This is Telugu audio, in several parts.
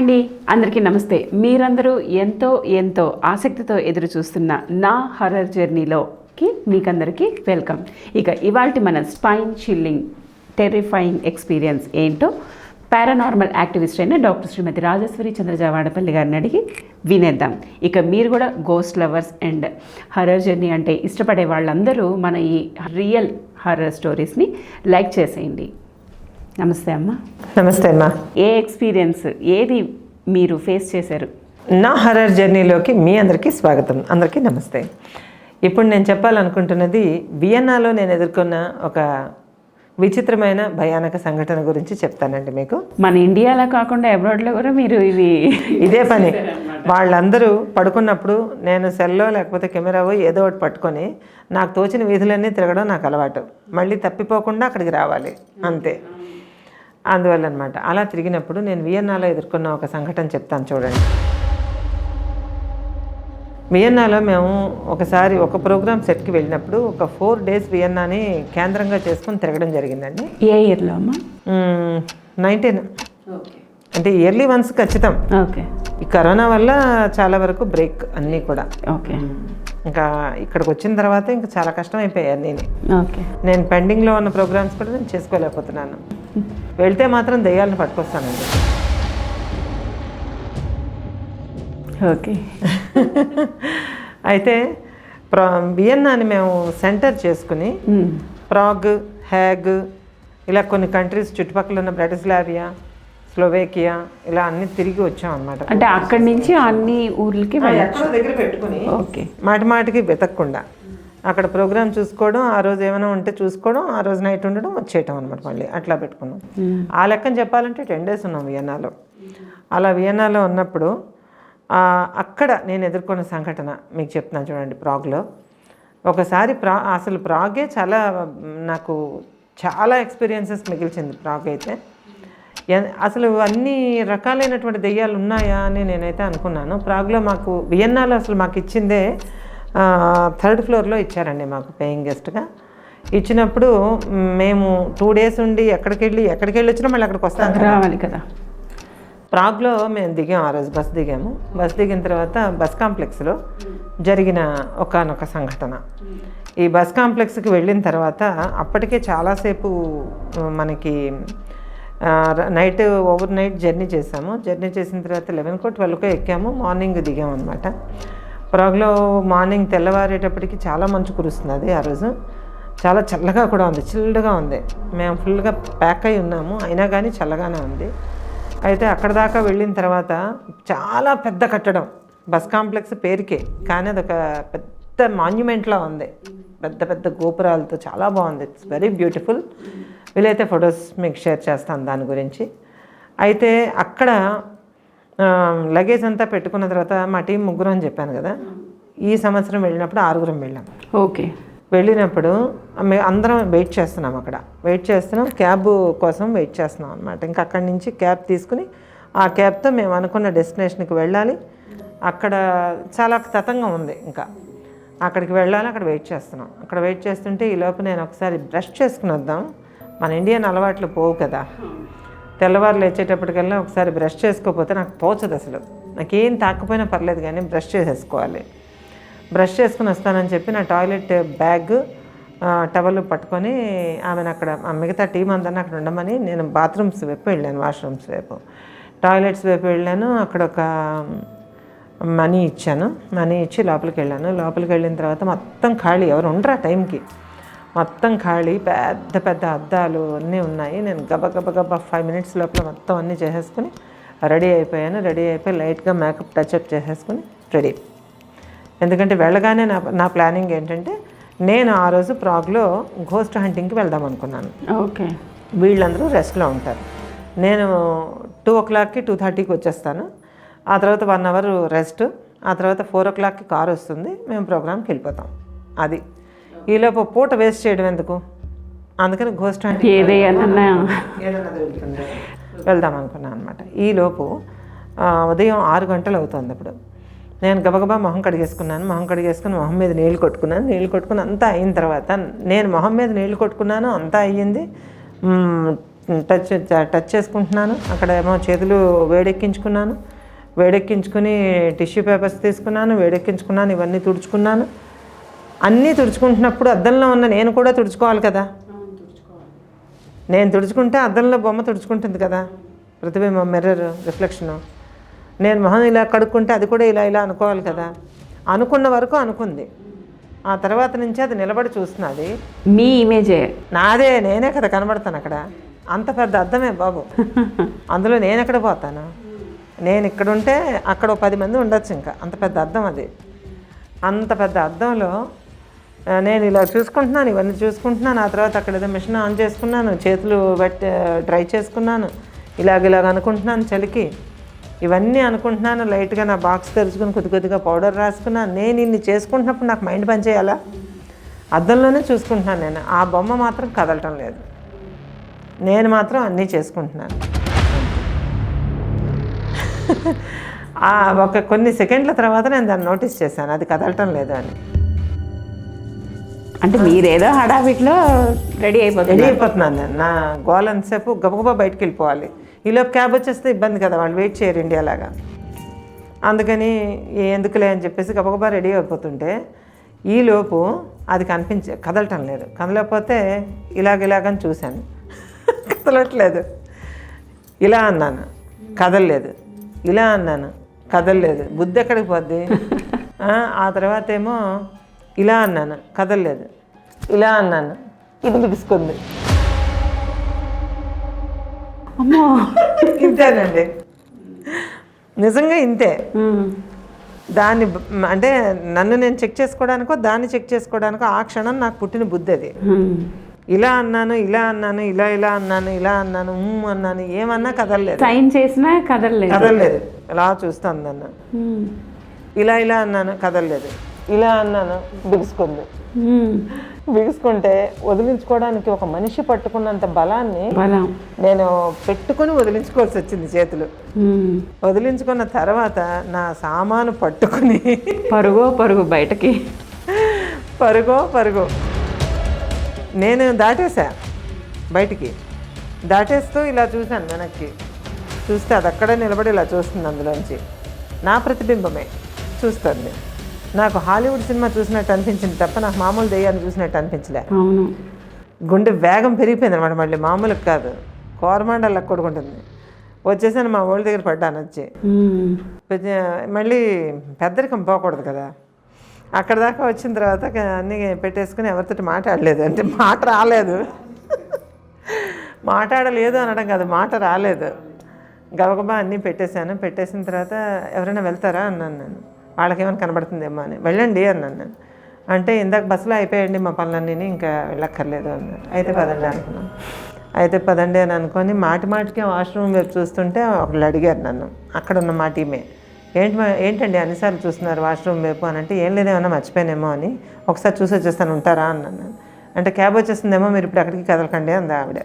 అండి. అందరికీ నమస్తే. మీరందరూ ఎంతో ఎంతో ఆసక్తితో ఎదురు చూస్తున్న నా హర్రర్ జర్నీలోకి మీకందరికీ వెల్కమ్ ఇక ఇవాళ మన స్పైన్ చిల్లింగ్ టెర్రిఫైయింగ్ ఎక్స్పీరియన్స్ ఏంటో పారానార్మల్ యాక్టివిస్ట్ అయిన డాక్టర్ శ్రీమతి రాజేశ్వరి చంద్రజావాడపల్లి గారిని అడిగి వినేద్దాం. ఇక మీరు కూడా ghost lovers and horror journey అంటే ఇష్టపడే వాళ్ళందరూ మన ఈ రియల్ హర్రర్ స్టోరీస్ని లైక్ చేసేయండి. నమస్తే అమ్మ. నమస్తే అమ్మా. ఏ ఎక్స్పీరియన్స్ ఏది మీరు ఫేస్ చేశారు? నా హర్రర్ జర్నీలోకి మీ అందరికీ స్వాగతం. అందరికీ నమస్తే. ఇప్పుడు నేను చెప్పాలనుకుంటున్నది వియన్నాలో నేను ఎదుర్కొన్న ఒక విచిత్రమైన భయానక సంఘటన గురించి చెప్తానండి మీకు. మన ఇండియాలో కాకుండా అబ్రాడ్లో కూడా మీరు ఇవి ఇదే పని. వాళ్ళందరూ పడుకున్నప్పుడు నేను సెల్లో లేకపోతే కెమెరావో ఏదో ఒకటి పట్టుకొని నాకు తోచిన వీధులన్నీ తిరగడం నాకు అలవాటు. మళ్ళీ తప్పిపోకుండా అక్కడికి రావాలి. అంతే. అందువల్ల అనమాట అలా తిరిగినప్పుడు నేను వియన్నాలో ఎదుర్కొన్న ఒక సంఘటన చెప్తాను చూడండి. వియన్నాలో మేము ఒకసారి ఒక ప్రోగ్రామ్ సెట్కి వెళ్ళినప్పుడు ఒక ఫోర్ డేస్ వియన్నాని కేంద్రంగా చేసుకొని తిరగడం జరిగిందండి. ఏ ఇయర్లో అమ్మా? నైన్టీన్. అంటే ఇయర్లీ వన్స్ ఖచ్చితం. ఓకే. ఈ కరోనా వల్ల చాలా వరకు బ్రేక్ అన్నీ కూడా. ఓకే. ఇంకా ఇక్కడికి వచ్చిన తర్వాత ఇంకా చాలా కష్టం అయిపోయాయి అన్నీ ఓకే. నేను పెండింగ్లో ఉన్న ప్రోగ్రామ్స్ కూడా నేను చేసుకోలేకపోతున్నాను. వెళ్తే మాత్రం దయ్యాలను పట్టుకొస్తానండి. ఓకే. అయితే ప్రా వియన్నాని మేము సెంటర్ చేసుకుని ప్రాగ్ హ్యాగ్ ఇలా కొన్ని కంట్రీస్ చుట్టుపక్కల ఉన్న బ్రటిస్లావియా స్లోవేకియా ఇలా అన్ని తిరిగి వచ్చాం అనమాట అంటే అక్కడి నుంచి అన్ని ఊర్లకి దగ్గర పెట్టుకుని ఓకే. మాటి మాటికి వెతకకుండా. అక్కడ ప్రోగ్రామ్ చూసుకోవడం ఆ రోజు ఏమైనా ఉంటే చూసుకోవడం ఆ రోజు నైట్ ఉండడం వచ్చేయటం అనమాట మళ్ళీ. అట్లా పెట్టుకున్నాం. ఆ లెక్కన చెప్పాలంటే టెన్ డేస్ ఉన్నాం వియన్నాలో. అలా వియన్నాలో ఉన్నప్పుడు అక్కడ నేను ఎదుర్కొన్న సంఘటన మీకు చెప్తున్నాను చూడండి ప్రాగ్లో. ఒకసారి ప్రా అసలు ప్రాగే చాలా నాకు చాలా ఎక్స్పీరియన్సెస్ మిగిల్చింది ప్రాగ్ అయితే. అసలు అన్ని రకాలైనటువంటి దెయ్యాలు ఉన్నాయా అని నేనైతే అనుకున్నాను. ప్రాగ్లో మాకు వియన్నాలో అసలు మాకు ఇచ్చిందే థర్డ్ ఫ్లోర్లో ఇచ్చారండి మాకు పేయింగ్ గెస్ట్గా ఇచ్చినప్పుడు మేము టూ డేస్ ఉండి ఎక్కడికి వెళ్ళి ఎక్కడికి వెళ్ళి వచ్చినా మళ్ళీ అక్కడికి వస్తాం కదా. రావాలి కదా. ప్రాగ్లో మేము దిగాం ఆ రోజు బస్ దిగాము. బస్ దిగిన తర్వాత బస్ కాంప్లెక్స్లో జరిగిన ఒకానొక సంఘటన. ఈ బస్ కాంప్లెక్స్కి వెళ్ళిన తర్వాత అప్పటికే చాలాసేపు మనకి నైట్ ఓవర్ నైట్ జర్నీ చేసాము. జర్నీ చేసిన తర్వాత లెవెన్కో ట్వెల్వ్కో ఎక్కాము. మార్నింగ్ దిగాము అనమాట ప్రాగ్లో మార్నింగ్ తెల్లవారేటప్పటికి చాలా మంచు కురుస్తున్నది ఆ రోజు. చాలా చల్లగా కూడా ఉంది చిల్డ్గా ఉంది. మేము ఫుల్గా ప్యాక్ అయి ఉన్నాము అయినా కానీ చల్లగానే ఉంది. అయితే అక్కడ దాకా వెళ్ళిన తర్వాత చాలా పెద్ద కట్టడం బస్ కాంప్లెక్స్ పేరుకే కానీ అదొక పెద్ద మాన్యుమెంట్లా ఉంది. పెద్ద పెద్ద గోపురాలతో చాలా బాగుంది ఇట్స్ వెరీ బ్యూటిఫుల్. వీలైతే ఫొటోస్ మీకు షేర్ చేస్తాను దాని గురించి. అయితే అక్కడ లగేజ్ అంతా పెట్టుకున్న తర్వాత మా టీం ముగ్గురు అని చెప్పాను కదా ఈ సంవత్సరం వెళ్ళినప్పుడు ఆరుగురం వెళ్ళాం. ఓకే. వెళ్ళినప్పుడు మేము అందరం వెయిట్ చేస్తున్నాం అక్కడ. వెయిట్ చేస్తున్నాం క్యాబ్ కోసం వెయిట్ చేస్తున్నాం అనమాట ఇంకా అక్కడి నుంచి క్యాబ్ తీసుకుని ఆ క్యాబ్తో మేము అనుకున్న డెస్టినేషన్కి వెళ్ళాలి. అక్కడ చాలా తతంగం ఉంది ఇంకా. అక్కడికి వెళ్ళాలి అక్కడ వెయిట్ చేస్తున్నాం. అక్కడ వెయిట్ చేస్తుంటే ఈ లోపు నేను ఒకసారి బ్రష్ చేసుకుని వద్దాం. మన ఇండియన్ అలవాట్లు పోవు కదా. తెల్లవారు లేచేటప్పటికల్లా ఒకసారి బ్రష్ చేసుకోకపోతే నాకు తోచదు అసలు. నాకేం తాకపోయినా పర్లేదు కానీ బ్రష్ చేసేసుకోవాలి. బ్రష్ చేసుకుని వస్తానని చెప్పి నా టాయిలెట్ బ్యాగ్ టవల్ పట్టుకొని ఆమెను అక్కడ మిగతా టీం అందరిని అక్కడ ఉండమని నేను బాత్రూమ్స్ వైపు వెళ్ళాను వాష్రూమ్స్ వైపు. టాయిలెట్స్ వైపు వెళ్ళాను అక్కడ ఒక మనీ ఇచ్చాను. మనీ ఇచ్చి లోపలికి వెళ్ళాను. లోపలికి వెళ్ళిన తర్వాత మొత్తం ఖాళీ. ఎవరు ఉండరు ఆ టైంకి. మొత్తం ఖాళీ పెద్ద పెద్ద అద్దాలు అన్నీ ఉన్నాయి. నేను గబ గబ గబ ఫైవ్ మినిట్స్ లోపల మొత్తం అన్నీ చేసేసుకుని రెడీ అయిపోయాను. రెడీ అయిపోయి లైట్గా మేకప్ టచ్అప్ చేసేసుకుని రెడీ ఎందుకంటే వెళ్ళగానే నా నా ప్లానింగ్ ఏంటంటే నేను ఆ రోజు ప్రాగ్లో ఘోస్ట్ హంటింగ్కి వెళ్దాం అనుకున్నాను. ఓకే. వీళ్ళందరూ రెస్ట్లో ఉంటారు. నేను టూ ఓ క్లాక్కి టూ థర్టీకి వచ్చేస్తాను. ఆ తర్వాత వన్ అవర్ రెస్ట్ ఆ తర్వాత ఫోర్ ఓ క్లాక్కి కార్ వస్తుంది. మేము ప్రోగ్రామ్కి వెళ్ళిపోతాం. అది. ఈలోపు పూట వేస్ట్ చేయడం ఎందుకు? అందుకని ఏదేనా ఏదన్నా దొరుకుతుంది? వెళ్దాం అనుకున్నాను అనమాట ఈలోపు ఉదయం ఆరు గంటలు అవుతుంది అప్పుడు నేను గబగబా మొహం కడిగేసుకున్నాను మొహం కడిగేసుకుని మొహం మీద నీళ్ళు కొట్టుకున్నాను నీళ్ళు కొట్టుకుని అంతా అయిన తర్వాత నేను మొహం మీద నీళ్ళు కొట్టుకున్నాను అంతా అయ్యింది. టచ్ టచ్ చేసుకుంటున్నాను. అక్కడ ఏమో చేతులు వేడెక్కించుకున్నాను. వేడెక్కించుకుని టిష్యూ పేపర్స్ తీసుకున్నాను వేడెక్కించుకున్నాను ఇవన్నీ తుడుచుకున్నాను. అన్నీ తుడుచుకుంటున్నప్పుడు అద్దంలో ఉన్న నేను కూడా తుడుచుకోవాలి కదా? నేను తుడుచుకుంటే అద్దంలో బొమ్మ తుడుచుకుంటుంది కదా? ప్రతిబింబం మిర్రర్ రిఫ్లెక్షను నేను మొహం ఇలా కడుక్కుంటే అది కూడా ఇలా ఇలా అనుకోవాలి కదా? అనుకున్న వరకు అనుకుంది. ఆ తర్వాత నుంచి అది నిలబడి చూస్తున్నది. మీ ఇమేజే నాదే నేనే కదా కనబడతాను అక్కడ. అంత పెద్ద అద్దమే బాబు. అందులో నేను ఎక్కడ పోతాను? నేను ఇక్కడ ఉంటే అక్కడ పది మంది ఉండొచ్చు ఇంకా. అంత పెద్ద అద్దం అది. అంత పెద్ద ఆ, నేను ఇలా చూసుకుంటున్నాను ఇవన్నీ చూసుకుంటున్నాను. ఆ తర్వాత అక్కడ ఏదో మిషన్ ఆన్ చేసుకున్నాను చేతులు పెట్టి డ్రై చేసుకున్నాను. ఇలాగ ఇలాగ అనుకుంటున్నాను చలికి. ఇవన్నీ అనుకుంటున్నాను లైట్గా నా బాక్స్ తెరుచుకుని కొద్ది కొద్దిగా పౌడర్ రాసుకున్నాను. నేను ఇన్ని చేసుకుంటున్నప్పుడు నాకు మైండ్ పనిచేయాలా అద్దంలోనే చూసుకుంటున్నాను నేను. ఆ బొమ్మ మాత్రం కదలటం లేదు. నేను మాత్రం అన్నీ చేసుకుంటున్నాను. ఒక కొన్ని సెకండ్ల తర్వాత నేను దాన్ని నోటీస్ చేశాను. అది కదలటం లేదు అని. అంటే మీరేదో హడావిట్లో రెడీ రెడీ అయిపోతుంది అయిపోతున్నాను నేను. నా గోల్ అంతసేపు గబగబా బయటకు వెళ్ళిపోవాలి. ఈలోపు క్యాబ్ వచ్చేస్తే ఇబ్బంది కదా వాళ్ళు వెయిట్ చేయరు ఇండియాలాగా అందుకని ఎందుకులే అని చెప్పేసి గబగబా రెడీ అయిపోతుంటే ఈలోపు అది కనిపించే కదలటం లేదు. కదలకపోతే ఇలాగ ఇలాగని చూశాను. కదలట్లేదు. ఇలా అన్నాను. కదలలేదు. ఇలా అన్నాను. కదలలేదు. బుద్ధి ఎక్కడికి పోద్ది? ఆ తర్వాత ఏమో ఇలా అన్నాను కదలలేదు. ఇలా అన్నాను ఇది బిగుసుకుంది అమ్మో. ఇంతేనండి. నిజంగా ఇంతే. దాన్ని అంటే నన్ను నేను చెక్ చేసుకోవడానికో దాన్ని చెక్ చేసుకోవడానికో ఆ క్షణం నాకు పుట్టిన బుద్ధి అది. ఇలా అన్నాను ఇలా అన్నాను ఇలా ఇలా అన్నాను ఇలా అన్నాను ఉమ్ అన్నాను ఏమన్నా కదలలేదు. సైన్ చేసినా కదలలేదు. కదలలేదు. ఇలా చూస్తాను నన్ను. ఇలా ఇలా అన్నాను కదలలేదు. ఇలా అన్నాను బిగుసుకుంది. బిగుసుకుంటే వదిలించుకోవడానికి ఒక మనిషి పట్టుకున్నంత బలాన్ని బలం. నేను పెట్టుకొని వదిలించుకోవాల్సి వచ్చింది చేతులు. వదిలించుకున్న తర్వాత నా సామాను పట్టుకుని పరుగో పరుగు బయటకి. పరుగో పరుగో. నేను దాటేసా బయటికి. దాటేస్తూ ఇలా చూశాను వెనక్కి. చూస్తే అది అక్కడే నిలబడి ఇలా చూస్తుంది అందులోంచి. నా ప్రతిబింబమే. చూస్తుంది. నాకు హాలీవుడ్ సినిమా చూసినట్టు అనిపించింది తప్ప నాకు మామూలు దెయ్యాన్ని చూసినట్టు అనిపించలే. అవును. గుండె వేగం పెరిగిపోయింది అనమాట మళ్ళీ మామూలుగా కాదు. కోరమాండలకు కొడుకుంటుంది. వచ్చేసాను మా ఊళ్ళ దగ్గర పడ్డాను వచ్చి. మళ్ళీ పెద్దరికం పోకూడదు కదా. అక్కడ దాకా వచ్చిన తర్వాత అన్నీ పెట్టేసుకుని ఎవరితో మాట్లాడలేదు. అంటే మాట రాలేదు. మాట్లాడలేదు అనడం కాదు మాట రాలేదు. గబగబా అన్నీ పెట్టేశాను. పెట్టేసిన తర్వాత ఎవరైనా వెళ్తారా? అన్నాను నేను. వాళ్ళకేమైనా కనబడుతుందేమో అని. వెళ్ళండి అన్నాను నేను. అంటే ఇందాక బస్సులో అయిపోయండి మా పనులన్నీ ఇంకా వెళ్ళక్కర్లేదు అన్నారు అయితే పదండి అనుకున్నాను. అయితే పదండి అని అనుకొని మాటి మాటికి వాష్రూమ్ వైపు చూస్తుంటే ఒకళ్ళు అడిగారు నన్ను. అక్కడ ఉన్న మా టీమే. ఏంటి మా- ఏంటండి అన్నిసార్లు చూస్తున్నారు వాష్రూమ్ వైపు? అని అంటే ఏం లేదేమన్నా మర్చిపోయానేమో అని ఒకసారి చూసి వచ్చేస్తాను ఉంటారా? అన్నాను అంటే క్యాబ్ వచ్చేస్తుందేమో మీరు ఇప్పుడు అక్కడికి కదలకండి అంది ఆవిడ.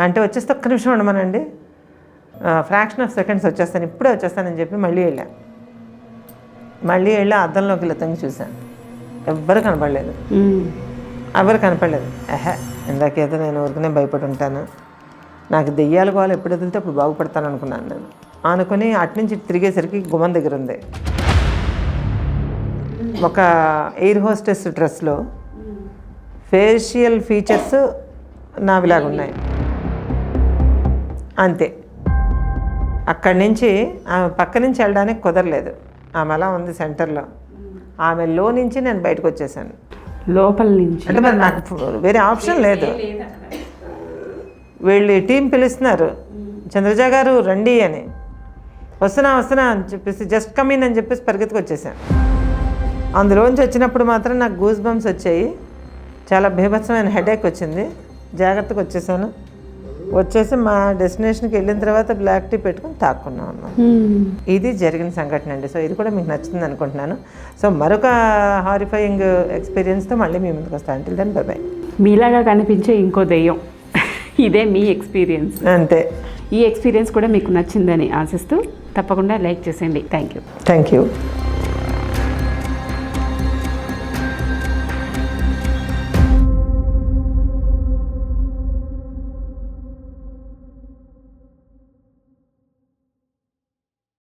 అంటే వచ్చేస్తే ఒక్క నిమిషం ఉండమనండి. ఫ్రాక్షన్ ఆఫ్ సెకండ్స్ వచ్చేస్తాను ఇప్పుడే వచ్చేస్తానని చెప్పి మళ్ళీ వెళ్ళాను మళ్ళీ వెళ్ళి అద్దంలోకి ఇలా తొంగి చూశాను. ఎవ్వరు కనపడలేదు. ఎవరు కనపడలేదు. ఎహే ఇందాకేదో నేను ఊరికనే భయపడి ఉంటాను. నాకు దెయ్యాల గోళ ఎప్పుడు వదిలితే అప్పుడు బాగుపడతాను అనుకున్నాను నేను. అనుకుని అటు నుంచి ఇటు తిరిగేసరికి గుమ్మం దగ్గర ఉంది. ఒక ఎయిర్ హోస్టెస్ డ్రెస్లో ఫేషియల్ ఫీచర్స్ నావిలాగా ఉన్నాయి. అంతే. అక్కడి నుంచి ఆమె పక్క నుంచి వెళ్ళడానికి కుదరలేదు. ఆమె అలా ఉంది సెంటర్లో. ఆమె లో నుంచి నేను బయటకు వచ్చేసాను. లోపల నుంచి? అంటే మరి నాకు వేరే ఆప్షన్ లేదు. వీళ్ళు టీం పిలుస్తున్నారు. చంద్రజ గారు రండి అని. వస్తున్నా వస్తున్నా అని చెప్పేసి జస్ట్ కమిన్ అని చెప్పేసి పరిగెత్తుకు వచ్చేసాను. అందులోంచి వచ్చినప్పుడు మాత్రం నాకు గూస్ బంప్స్ వచ్చాయి. చాలా బీభత్సమైన హెడేక్ వచ్చింది. జాగ్రత్తగా వచ్చేసాను. వచ్చేసి మా డెస్టినేషన్కి వెళ్ళిన తర్వాత బ్లాక్ టీ పెట్టుకుని తాక్కున్నాం అన్నాం ఉమ్. ఇది జరిగిన సంఘటన అండి. సో ఇది కూడా మీకు నచ్చుతుంది అనుకుంటున్నాను. సో మరొక హారిఫైయింగ్ ఎక్స్పీరియన్స్తో మళ్ళీ మీ ముందుకు వస్తాను అంటే దెన్ బాయ్ మీలాగా కనిపించే ఇంకో దెయ్యం. ఇదే మీ ఎక్స్పీరియన్స్ అంతే. ఈ ఎక్స్పీరియన్స్ కూడా మీకు నచ్చిందని ఆశిస్తూ తప్పకుండా లైక్ చేసేయండి. Thank you thank you